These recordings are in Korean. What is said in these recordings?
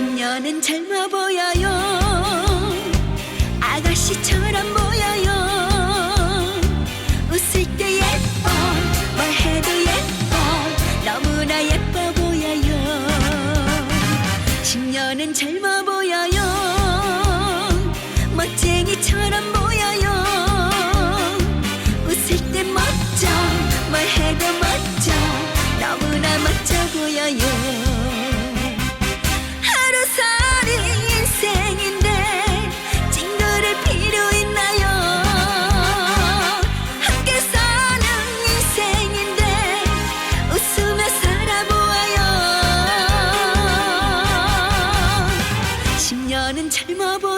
10년은 젊어 보여요. 아가씨처럼 보여요. 웃을 때 예뻐 뭘 해도 예뻐 너무나 예뻐 보여요. 10년은 젊어 보여요. 멋쟁이처럼 보여요 10년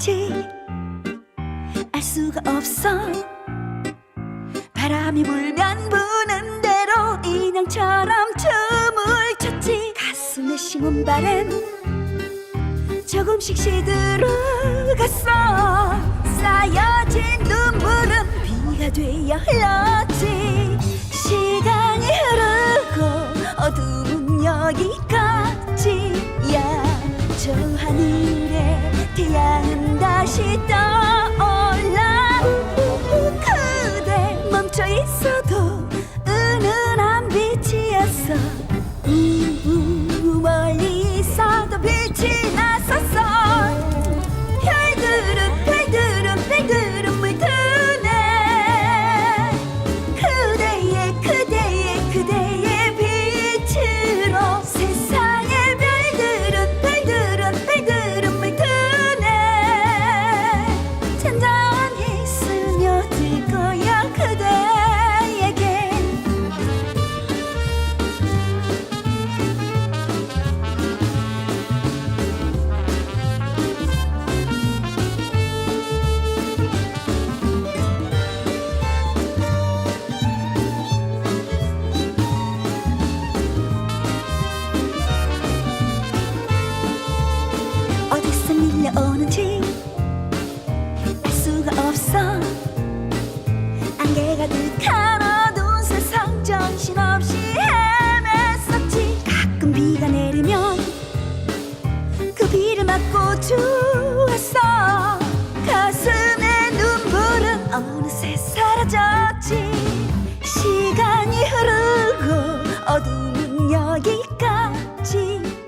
불어오는지 알 수가 없어. 바람이 불면 부는 대로 인형처럼 춤을 췄지. 가슴에 심은 바람 조금씩 시들어갔어. 쌓여진 눈물은 비가 되어 흘렀지. 시간이 흐르고 어두운 여기까지야 저 태양은 다시 떠올라. 그대 멈춰 있어 밀려오는지 알 수가 없어. 안개가 득한 어두운 세상 정신없이 헤맸었지. 가끔 비가 내리면 그 비를 맞고 주웠어. 가슴에 눈물은 어느새 사라졌지. 시간이 흐르고 어두운 여기까지.